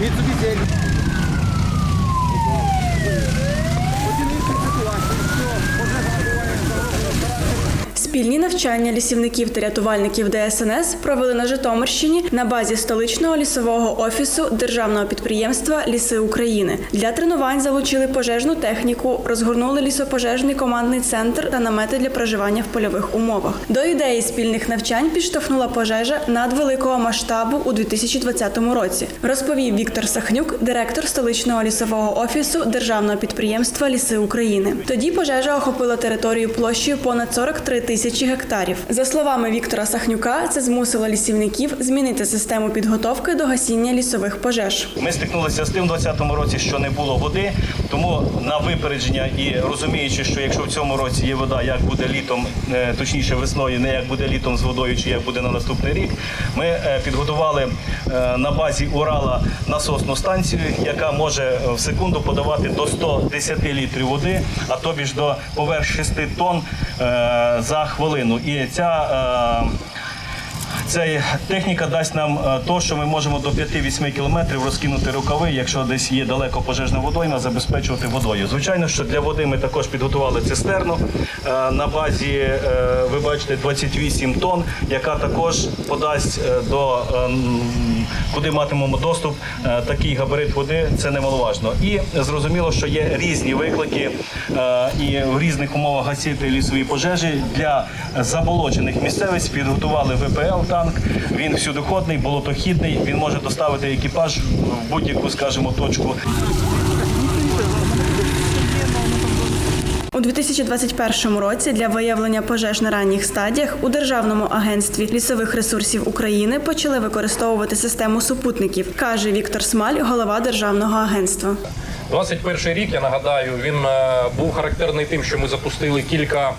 Mitsubishi навчання лісівників та рятувальників ДСНС провели на Житомирщині на базі столичного лісового офісу державного підприємства Ліси України. Для тренувань залучили пожежну техніку, розгорнули лісопожежний командний центр та намети для проживання в польових умовах. До ідеї спільних навчань підштовхнула пожежа надвеликого масштабу у 2020 році. Розповів Віктор Сахнюк, директор столичного лісового офісу державного підприємства Ліси України. Тоді пожежа охопила територію площею понад 43 тисячі гектарів. За словами Віктора Сахнюка, це змусило лісівників змінити систему підготовки до гасіння лісових пожеж. Ми стикнулися з тим у 2020 році, що не було води, тому на випередження і розуміючи, що якщо в цьому році є вода, як буде літом, е, точніше весною, не як буде літом з водою, чи як буде на наступний рік, ми е, підготували е, на базі Урала насосну станцію, яка може в секунду подавати до 110 літрів води, а тобі ж до поверх 6 тонн за хвилину. І ця е, Ця техніка дасть нам е, то, що ми можемо до 5-8 кілометрів розкинути рукави, якщо десь є далеко пожежна водойма, забезпечувати водою. Звичайно, що для води ми також підготували цистерну е, на базі, е, ви бачите, 28 тонн, яка також подасть до е, куди матимемо доступ. Такий габарит води це немаловажно. І зрозуміло, що є різні виклики і в різних умовах гасити лісові пожежі для заболочених місцевиць підготували ВПЛ танк. Він всюдиходний, болотохідний. Він може доставити екіпаж в будь-яку, скажімо, точку. У 2021 році для виявлення пожеж на ранніх стадіях у Державному агентстві лісових ресурсів України почали використовувати систему супутників, каже Віктор Смаль, голова державного агентства. 21 рік, я нагадаю, він е, був характерний тим, що ми запустили кілька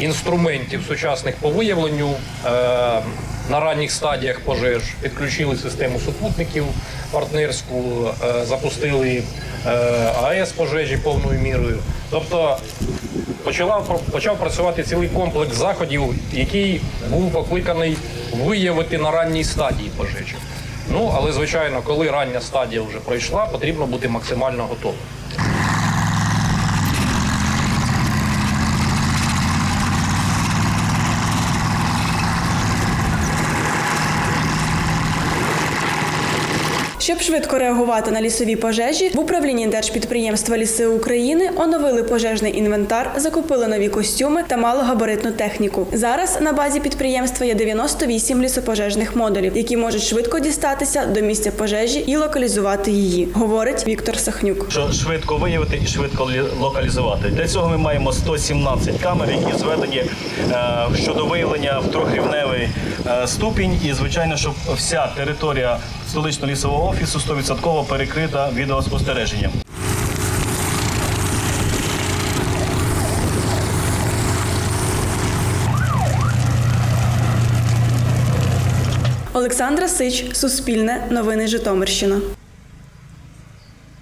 інструментів сучасних по виявленню е, на ранніх стадіях пожеж. Підключили систему супутників партнерську, е, запустили е, АЕС пожежі повною мірою. Тобто почала, почав працювати цілий комплекс заходів, який був покликаний виявити на ранній стадії пожежі. Ну, але звичайно, коли рання стадія вже пройшла, потрібно бути максимально готовим. Щоб швидко реагувати на лісові пожежі, в управлінні держпідприємства Ліси України оновили пожежний інвентар, закупили нові костюми та малогабаритну техніку. Зараз на базі підприємства є 98 лісопожежних модулів, які можуть швидко дістатися до місця пожежі і локалізувати її, говорить Віктор Сахнюк. Що швидко виявити і швидко лі- локалізувати. Для цього ми маємо 117 камер, які зведені е, щодо виявлення в трьохрівневий е, ступінь. І звичайно, щоб вся територія столичного лісового офісу 100% перекрита відеоспостереженням. Олександра Сич, Суспільне, Новини Житомирщина.